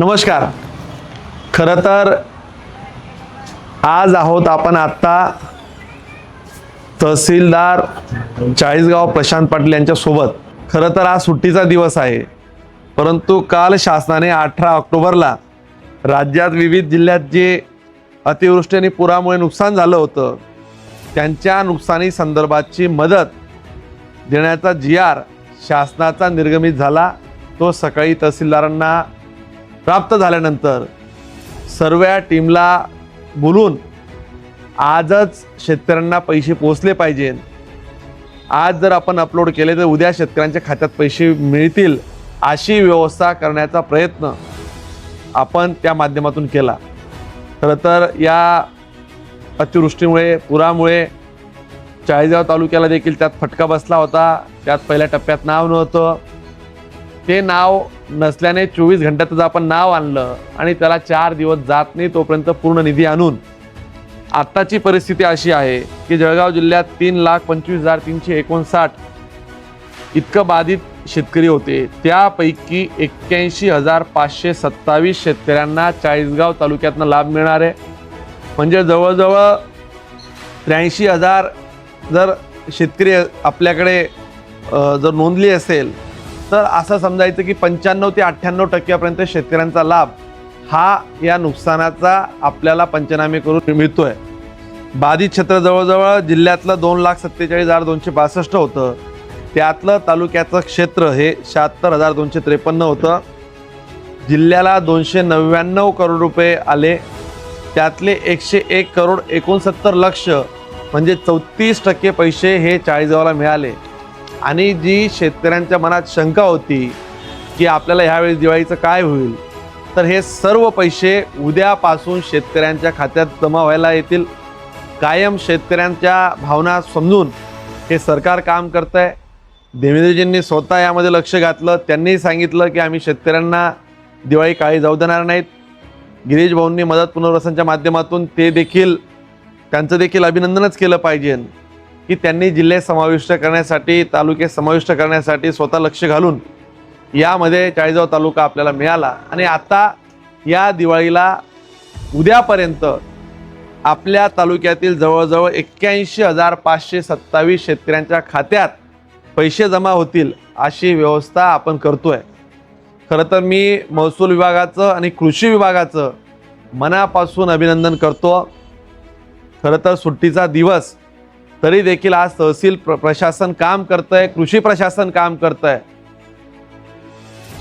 नमस्कार. खरं तर आज आहोत आपण आत्ता तहसीलदार चाळीसगाव प्रशांत पाटील यांच्यासोबत खरं तर आज सुट्टीचा दिवस आहे. परंतु काल शासनाने अठरा ऑक्टोबरला राज्यात विविध जिल्ह्यात जे अतिवृष्टी आणि पुरामुळे नुकसान झालं होतं त्यांच्या नुकसानी संदर्भाची मदत देण्याचा जी आर शासनाचा निर्गमित झाला. तो सकाळी तहसीलदारांना प्राप्त झाल्यानंतर सर्व टीमला बोलून आजच शेतकऱ्यांना पैसे पोचले पाहिजे आज जर आपण अपलोड केले तर उद्या शेतकऱ्यांच्या खात्यात पैसे मिळतील अशी व्यवस्था करण्याचा प्रयत्न आपण त्या माध्यमातून केला. खरं तर या अतिवृष्टीमुळे पुरामुळे चाळीसगाव तालुक्याला देखील त्यात फटका बसला होता. त्यात पहिल्या टप्प्यात नाव नव्हतं. ते नाव नसल्याने चोवीस घंट्यात आपण नाव आणलं आणि त्याला चार दिवस जात नाही तोपर्यंत पूर्ण निधी आणून. आत्ताची परिस्थिती अशी आहे की जळगाव जिल्ह्यात तीन लाख पंचवीस हजार तीनशे एकोणसाठ इतकं बाधित शेतकरी होते. त्यापैकी एक्क्याऐंशी हजार पाचशे सत्तावीस शेतकऱ्यांना चाळीसगाव तालुक्यातनं लाभ मिळणार आहे. म्हणजे जवळजवळ त्र्याऐंशी हजार जर शेतकरी आपल्याकडे जर नोंदली असेल तर असं समजायचं की पंच्याण्णव ते अठ्ठ्याण्णव टक्क्यापर्यंत शेतकऱ्यांचा लाभ हा या नुकसानाचा आपल्याला पंचनामे करून मिळतोय. बाधित क्षेत्र जवळजवळ जिल्ह्यातलं दोन लाख सत्तेचाळीस हजार दोनशे बासष्ट होतं. त्यातलं तालुक्याचं क्षेत्र हे शहात्तर हजार दोनशे त्रेपन्न होतं. जिल्ह्याला दोनशे नव्याण्णव करोड रुपये आले. त्यातले एकशे एक करोड एकोणसत्तर लक्ष म्हणजे चौतीस टक्के पैसे हे चाळीसगावला मिळाले. आणि जी शेतकऱ्यांच्या मनात शंका होती की आपल्याला ह्यावेळेस दिवाळीचं काय होईल तर हे सर्व पैसे उद्यापासून शेतकऱ्यांच्या खात्यात जमा व्हायला येतील. कायम शेतकऱ्यांच्या भावना समजून हे सरकार काम करत आहे देवेंद्रजींनी स्वतः यामध्ये लक्ष घातलं. त्यांनी सांगितलं की आम्ही शेतकऱ्यांना दिवाळी काळी जाऊ देणार नाहीत. गिरीश भाऊंनी मदत पुनर्वसनच्या माध्यमातून ते देखील त्यांचं देखील अभिनंदनच केलं पाहिजे. की त्यांनी जिल्हे समाविष्ट करण्यासाठी तालुके समाविष्ट करण्यासाठी स्वतः लक्ष घालून यामध्ये चाळीसगाव तालुका आपल्याला मिळाला. आणि आता या दिवाळीला उद्यापर्यंत आपल्या तालुक्यातील जवळजवळ एक्क्याऐंशी हजार पाचशे सत्तावीस शेतकऱ्यांच्या खात्यात पैसे जमा होतील अशी व्यवस्था आपण करतोय. खरं तर मी महसूल विभागाचं आणि कृषी विभागाचं मनापासून अभिनंदन करतो. खरं तर सुट्टीचा दिवस तरी देखील आज तहसील प्र प्रशासन काम करतंय कृषी प्रशासन काम करतंय.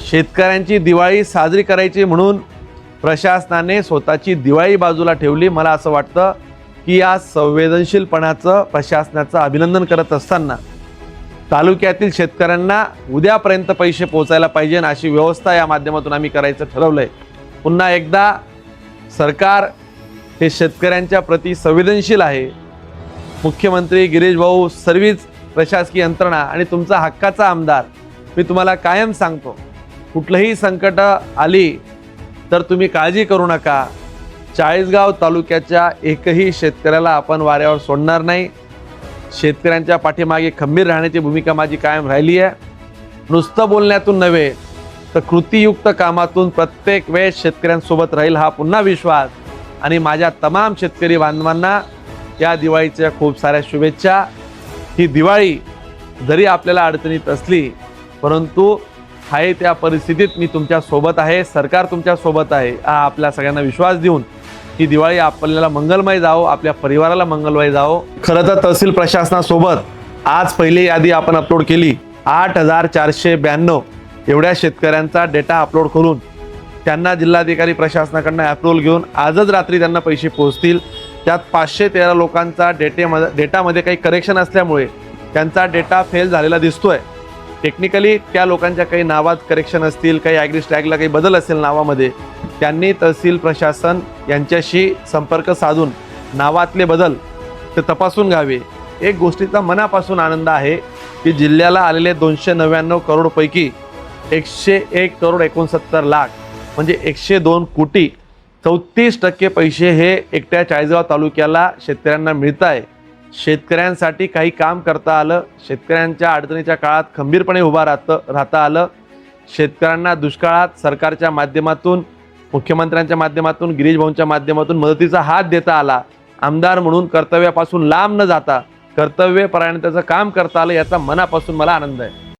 शेतकऱ्यांची दिवाळी साजरी करायची म्हणून प्रशासनाने स्वतःची दिवाळी बाजूला ठेवली. मला असं वाटतं की या संवेदनशीलपणाचं प्रशासनाचं अभिनंदन करत असताना तालुक्यातील शेतकऱ्यांना उद्यापर्यंत पैसे पोचायला पाहिजे अशी व्यवस्था या माध्यमातून आम्ही करायचं ठरवलं आहे पुन्हा एकदा सरकार हे शेतकऱ्यांच्या प्रती संवेदनशील आहे. मुख्यमंत्री गिरीश भाऊ सर्वच प्रशासकीय यंत्रणा आणि तुमचा हक्काचा आमदार. मी तुम्हाला कायम सांगतो कुठलंही संकट आली तर तुम्ही काळजी करू नका. चाळीसगाव तालुक्याच्या एकही शेतकऱ्याला आपण वाऱ्यावर सोडणार नाही. शेतकऱ्यांच्या पाठीमागे खंबीर राहण्याची भूमिका माझी कायम राहिली आहे. नुसतं बोलण्यातून नव्हे तर कृतीयुक्त कामातून प्रत्येक वेळेस शेतकऱ्यांसोबत राहील हा पुन्हा विश्वास. आणि माझ्या तमाम शेतकरी बांधवांना या दिवाळीच्या खूप साऱ्या शुभेच्छा. ही दिवाळी जरी आपल्याला अडचणीत असली परंतु आहे त्या परिस्थितीत मी तुमच्यासोबत आहे सरकार तुमच्यासोबत आहे. हा आपल्या सगळ्यांना विश्वास देऊन ही दिवाळी आपल्याला मंगलमय जावो आपल्या परिवाराला मंगलमय जावो. खरं तर तहसील प्रशासनासोबत आज पहिली यादी आपण अपलोड केली. आठ हजार चारशे ब्याण्णव एवढ्या शेतकऱ्यांचा डेटा अपलोड करून त्यांना जिल्हाधिकारी प्रशासनाकडनं अप्रुव्हल घेऊन आजच रात्री त्यांना पैसे पोहोचतील. त्यात पाचशे तेरा लोकांचा डेटेमध्ये डेटामध्ये काही करेक्शन असल्यामुळे त्यांचा डेटा फेल झालेला दिसतोय. टेक्निकली त्या लोकांच्या काही नावात करेक्शन असतील काही ॲग्री टॅगला काही बदल असेल नावामध्ये त्यांनी तहसील प्रशासन यांच्याशी संपर्क साधून नावातले बदल ते तपासून घ्यावे. एक गोष्टीचा मनापासून आनंद आहे की जिल्ह्याला आलेले दोनशे नव्याण्णव करोडपैकी एकशे एक करोड एकोणसत्तर लाख म्हणजे एकशे दोन कोटी चौतीस टक्के पैसे हे एकट्या चाळीसगाव तालुक्याला शेतकऱ्यांना मिळत आहे शेतकऱ्यांसाठी काही काम करता आलं शेतकऱ्यांच्या अडचणीच्या काळात खंबीरपणे उभा राहतं राहता आलं. शेतकऱ्यांना दुष्काळात सरकारच्या माध्यमातून मुख्यमंत्र्यांच्या माध्यमातून गिरीश भाऊंच्या माध्यमातून मदतीचा हात देता आला. आमदार म्हणून कर्तव्यापासून लांब न जाता कर्तव्यपरायणतेचं काम करता आलं याचा मनापासून मला आनंद आहे.